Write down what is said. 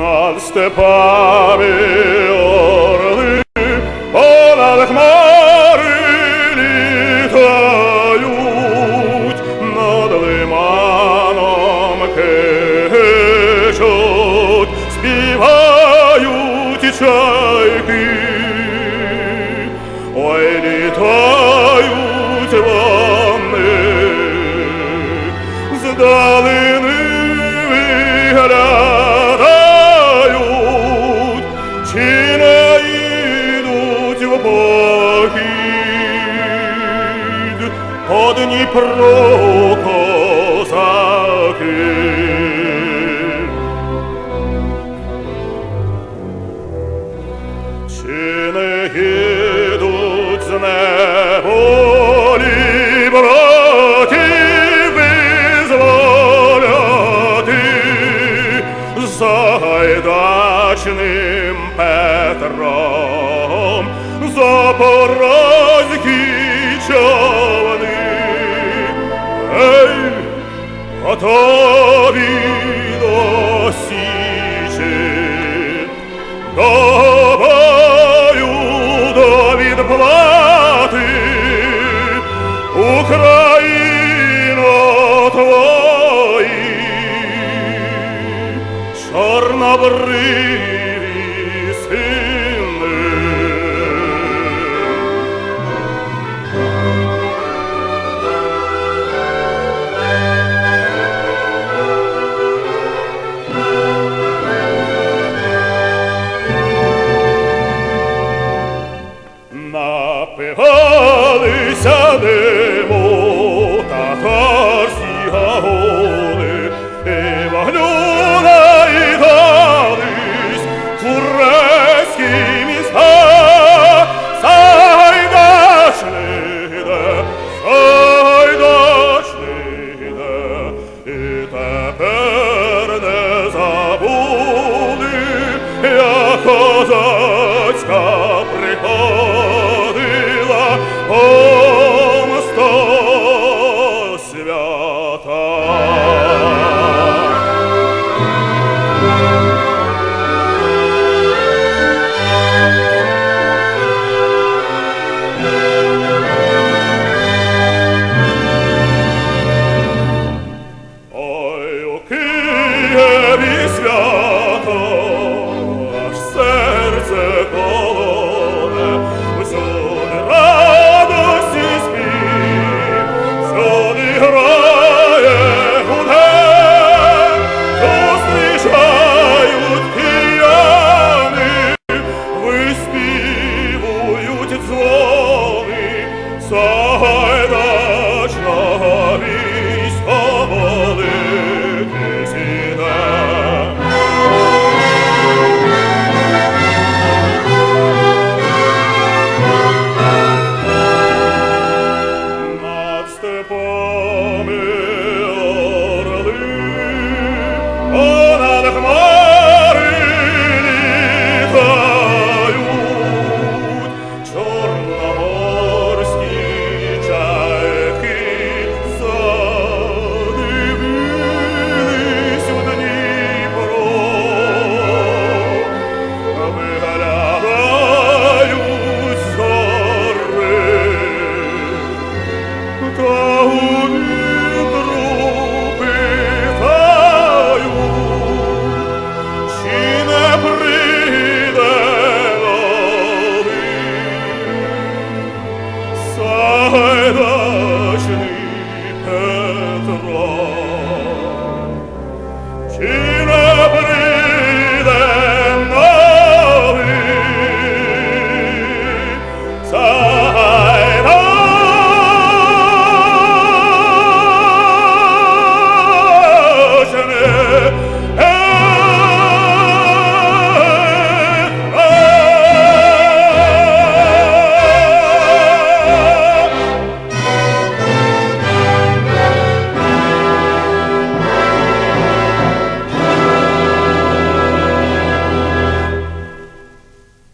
над степами орли, понад хмари літають, над лиманом кечуть, співають чайки. Ой, літають вони, здалини чи не йдуть в похід, по Дніпро козаки. Чи не з неволі братів визволяти Загайдачним Петром запорозькі човни? Ей, готові чорнобриві fa So